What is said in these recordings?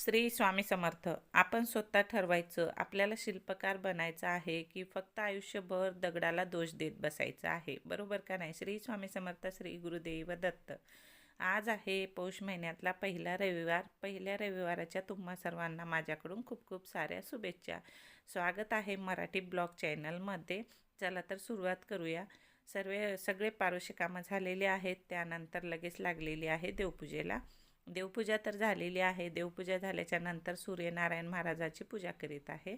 श्री स्वामी समर्थ आपण स्वतः ठरवायचं आपल्याला शिल्पकार बनायचं आहे की फक्त आयुष्यभर दगडाला दोष देत बसायचं आहे? बरोबर का नाही? श्री स्वामी समर्थ श्री गुरुदेव दत्त. आज आहे पौष महिन्यातला पहिला रविवार. पहिल्या रविवाराच्या तुम्हा सर्वांना माझ्याकडून खूप खूप साऱ्या शुभेच्छा. स्वागत आहे मराठी ब्लॉग चॅनलमध्ये. चला तर सुरुवात करूया. सर्व सगळे पारोशी कामं झालेले आहेत. त्यानंतर लगेच लागलेली आहे देवपूजेला. देवपूजा तर झालेली आहे. देवपूजा झाल्याच्यानंतर सूर्यनारायण महाराजाची पूजा करीत आहे.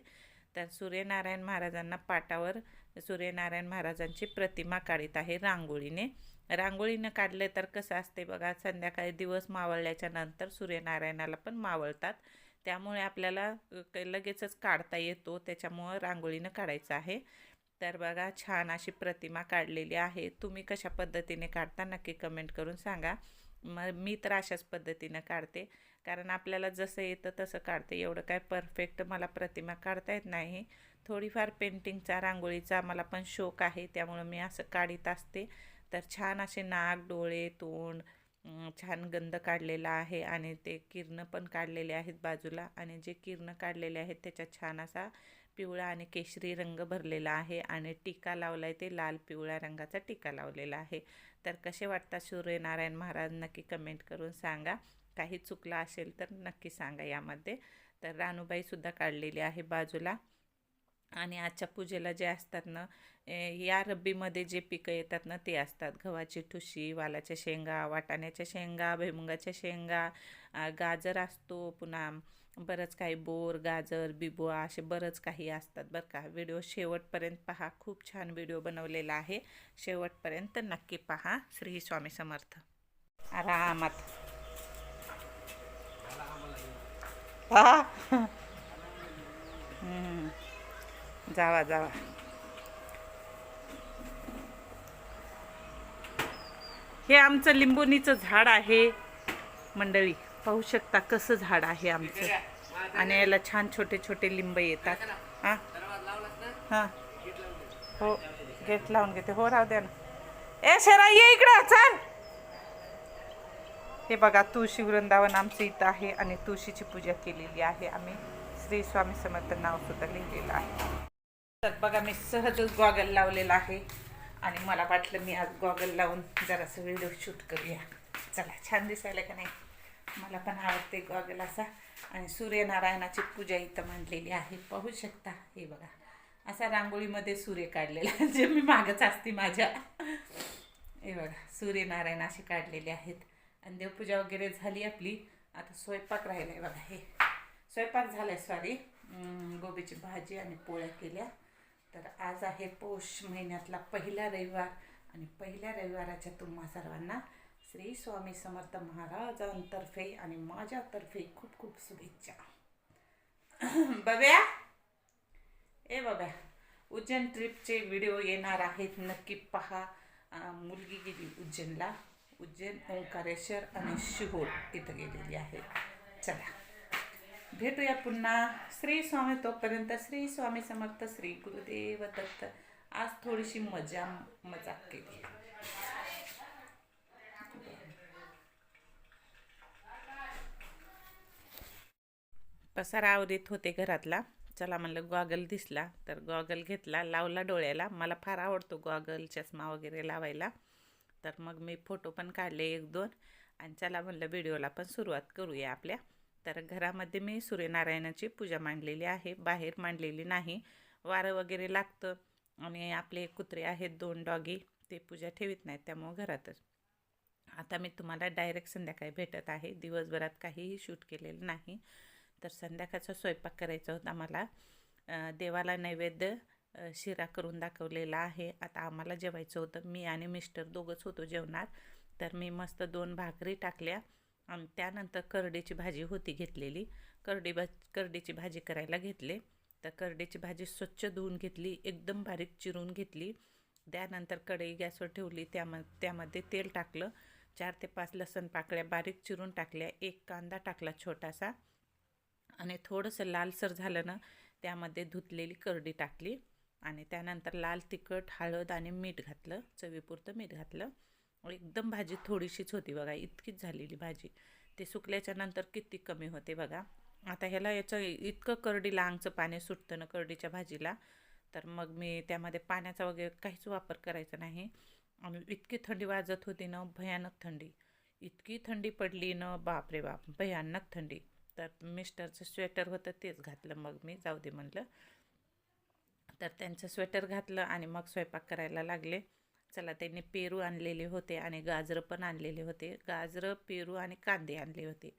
तर सूर्यनारायण महाराजांना पाटावर सूर्यनारायण महाराजांची प्रतिमा काढीत आहे रांगोळीने. रांगोळीनं काढले तर कसं असते बघा संध्याकाळी दिवस मावळल्याच्या नंतर सूर्यनारायणाला पण मावळतात. त्यामुळे आपल्याला लगेचच काढता येतो. त्याच्यामुळं रांगोळीनं काढायचं आहे. तर बघा छान अशी प्रतिमा काढलेली आहे. तुम्ही कशा पद्धतीने काढता नक्की कमेंट करून सांगा. मग मी तर अशाच पद्धतीनं काढते. कारण आपल्याला जसं येतं तसं काढते. एवढं काय परफेक्ट मला प्रतिमा काढता येत नाही. थोडीफार पेंटिंगचा रांगोळीचा मला पण शौक आहे. त्यामुळं मी असं काढीत असते. तर छान असे नाक डोळे तोंड छान गंध काढलेला आहे. आणि ते किरणं पण काढलेले आहेत बाजूला. आणि जे किरणं काढलेले आहेत त्याच्यात छान असा पिवळा आणि केशरी रंग भरलेला आहे. आणि टीका लावला आहे ते लाल पिवळ्या रंगाचा टीका लावलेला आहे. तर कसे वाटतात सूर्यनारायण महाराज नक्की कमेंट करून सांगा. काही चुकला असेल तर नक्की सांगा यामध्ये. तर रानूबाईसुद्धा काढलेली आहे बाजूला. आणि आजच्या पूजेला जे असतात ना या रब्बीमध्ये जे पिकं येतात ना ते असतात. गव्हाची ठुशी वालाच्या शेंगा वाटाण्याच्या शेंगा भुईमुगाच्या शेंगा गाजर असतो पुन्हा बरंच काही बोर गाजर बिबुआ असे बरंच काही असतात बरं का. व्हिडिओ शेवटपर्यंत पहा. खूप छान व्हिडिओ बनवलेला आहे. शेवटपर्यंत नक्की पहा. श्री स्वामी समर्थ. आरामात. पहा जावा जावा. हे आमचं लिंबोनीचं झाड आहे मंडळी. पाहू शकता कसं झाड आहे आमचं. आणि याला छान छोटे छोटे लिंब येतात. हां? हां. हो गेट लावून घेते. हो राहू द्या ना. ए शेरा ये इकडं चल. हे बघा तुळशी वृंदावन आमचं इथं आहे आणि तुळशीची पूजा केलेली आहे. आम्ही श्री स्वामी समर्थ नाव सुद्धा लिहिलेलं आहे. तर बघा मी सहजच गॉगल लावलेला आहे. आणि मला वाटलं मी आज गॉगल लावून जरासं व्हिडिओ शूट करूया. चला छान दिसायला का नाही? मला पण आवडते गॉगल असा. आणि सूर्यनारायणाची पूजा इथं मांडलेली आहे. पाहू शकता. हे बघा. असा रांगोळीमध्ये सूर्य काढलेला जे मी मागच असते माझ्या. हे बघा. सूर्यनारायण असे काढलेले आहेत. आणि देवपूजा वगैरे झाली आपली. आता स्वयंपाक राहिला आहे बघा. हे. स्वयंपाक झाला आहे सॉरी गोबीची भाजी आणि पोळ्या केल्या. तर आज आहे पौष महिन्यातला पहिला रविवार. आणि पहिल्या रविवाराच्या तुम्हा सर्वांना श्री स्वामी समर्थ महाराजांतर्फे आणि माझ्यातर्फे खूप खूप शुभेच्छा. बघ्या. ए बघ्या उज्जैन ट्रिपचे व्हिडिओ येणार आहेत. नक्की पहा. मुलगी गेली उज्जैनला. उज्जैन ओंकारेश्वर आणि शिहोर इथं गेलेली आहे. चला. भेटूया पुन्हा. श्री स्वामी तोपर्यंत श्री स्वामी समर्थ श्री गुरुदेव दत्त. आज थोडीशी मजा मजाक केली. पसारा आवरीत होते घरातला. चला म्हणलं गॉगल दिसला. तर गॉगल घेतला लावला डोळ्याला. मला फार आवडतो गॉगल चष्मा वगैरे लावायला. तर मग मी फोटो पण काढले एक दोन. आणि चला म्हणलं व्हिडिओला पण सुरुवात करूया आपल्या. तर घरामध्ये मी सूर्यनारायणाची पूजा मांडलेली आहे. बाहेर मांडलेली नाही. वारं वगैरे लागतं. आणि आपले कुत्रे आहेत दोन डॉगी. ते पूजा ठेवीत नाहीत त्यामुळं घरातच. आता मी तुम्हाला डायरेक्ट संध्याकाळी भेटत आहे. दिवसभरात काहीही शूट केलेलं नाही. तर संध्याकाळचा स्वयंपाक करायचा होता मला देवाला नैवेद्य शिरा करून दाखवलेला आहे. आता आम्हाला जेवायचं होतं. मी आणि मिस्टर दोघंच होतो जेवणार. तर मी मस्त दोन भाकरी टाकल्या आणि त्यानंतर करडीची भाजी होती घेतलेली. करडी भा करडीची भाजी करायला घेतले. तर करडीची भाजी स्वच्छ धुवून घेतली. एकदम बारीक चिरून घेतली. त्यानंतर कढई गॅसवर ठेवली. त्याम त्यामध्ये तेल टाकलं. चार ते पाच लसण पाकळ्या बारीक चिरून टाकल्या. एक कांदा टाकला छोटासा. आणि थोडंसं लालसर झालं ना त्यामध्ये धुतलेली करडी टाकली आणि त्यानंतर लाल तिखट हळद आणि मीठ घातलं चवीपुरतं मीठ घातलं. एकदम भाजी थोडीशीच होती बघा इतकीच झालेली भाजी. ते सुकल्याच्या नंतर किती कमी होते बघा. आता ह्याला याचं इतकं करडीला अंगचं पाणी सुटतं ना करडीच्या भाजीला तर मग मी त्यामध्ये पाण्याचा वगैरे काहीच वापर करायचा नाही. आणि इतकी थंडी वाजत होती ना भयानक थंडी. इतकी थंडी पडली ना बापरे बाप भयानक थंडी. तर मिस्टरचं स्वेटर होतं तेच घातलं मग मी जाऊ दे म्हणलं. तर त्यांचं स्वेटर घातलं आणि मग स्वयंपाक करायला लागले. चला त्यांनी पेरू आणलेले होते आणि गाजरं पण आणलेले होते. गाजरं पेरू आणि कांदे आणले होते.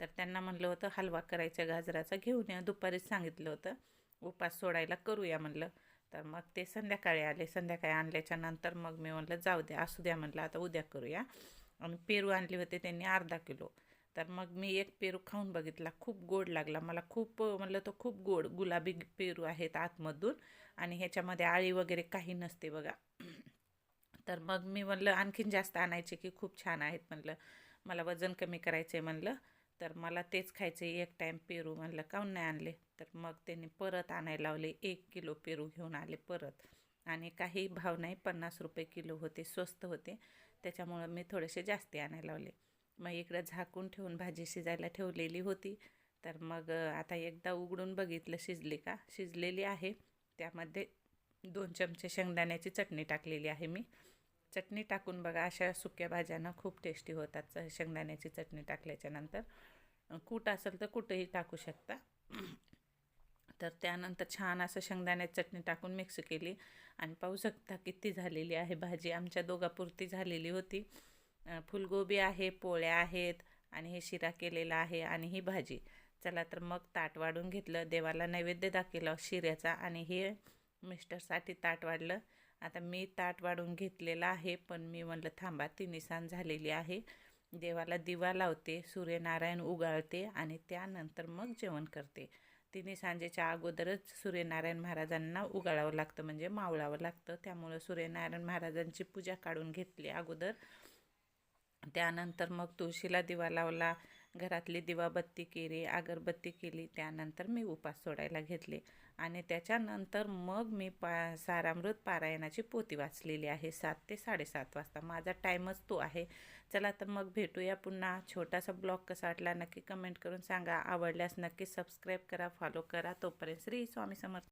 तर त्यांना म्हणलं होतं हलवा करायचा गाजराचा घेऊन या. दुपारीच सांगितलं होतं. उपास सोडायला करूया म्हणलं. तर मग ते संध्याकाळी आले. संध्याकाळी आणल्याच्या नंतर मग मी म्हणलं जाऊ द्या असू द्या म्हणलं. आता उद्या करूया. आणि पेरू आणले होते त्यांनी अर्धा किलो. तर मग मी एक पेरू खाऊन बघितला. खूप गोड लागला. मला खूप म्हणलं तो खूप गोड गुलाबी पेरू आहेत आतमधून आणि ह्याच्यामध्ये आळी वगैरे काही नसते बघा. तर मग मी म्हणलं आणखीन जास्त आणायचे की खूप छान आहेत म्हणलं. मला वजन कमी करायचं आहे म्हणलं. तर मला तेच खायचे एक टाईम पेरू म्हणलं काऊन नाही आणले? तर मग त्यांनी परत आणायला लावले. एक किलो पेरू घेऊन आले परत. आणि काही भाव नाही पन्नास रुपये किलो होते स्वस्त होते. त्याच्यामुळं मी थोडेसे जास्ती आणायला लावले. मग इकडं झाकून ठेवून भाजी शिजायला ठेवलेली होती. तर मग आता एकदा उघडून बघितलं शिजली का? शिजलेली आहे. त्यामध्ये दोन चमचे शेंगदाण्याची चटणी टाकलेली आहे मी. चटणी टाकून बघा अशा सुक्या भाज्यांना खूप टेस्टी होतात शेंगदाण्याची चटणी टाकल्याच्यानंतर कूट असेल तर कुठंही टाकू शकता. तर त्यानंतर छान असं शेंगदाण्याची चटणी टाकून मिक्स केली. आणि पाहू शकता किती झालेली आहे भाजी. आमच्या दोघापुरती झालेली होती. फुलगोबी आहे पोळ्या आहेत आणि हे शिरा केलेला आहे आणि ही भाजी. चला तर मग ताट वाढून घेतलं. देवाला नैवेद्य दाखवलं शिऱ्याचा आणि हे मिस्टरसाठी ताट वाढलं. आता मी ताट वाढून घेतलेलं आहे पण मी म्हणलं थांबा तिन्ही सांज झालेली आहे. देवाला दिवा लावते सूर्यनारायण उगाळते आणि त्यानंतर मग जेवण करते. तिने सांजेच्या अगोदरच सूर्यनारायण महाराजांना उगाळावं लागतं म्हणजे मावळावं लागतं. त्यामुळं सूर्यनारायण महाराजांची पूजा काढून घेतली अगोदर. त्यानंतर मग तुळशीला दिवा लावला घरातली दिवाबत्ती केली अगरबत्ती केली त्यानंतर मी उपास सोडायला घेतले. आणि त्याच्यानंतर मग मी पा सारामृत पारायणाची पोती वाचलेली आहे सात ते साडेसात वाजता. माझा टाईमच तो आहे. चला तर मग भेटूया पुन्हा. छोटासा ब्लॉग कसा वाटला नक्की कमेंट करून सांगा. आवडल्यास नक्की सबस्क्राईब करा फॉलो करा. तोपर्यंत श्री स्वामी समर्थ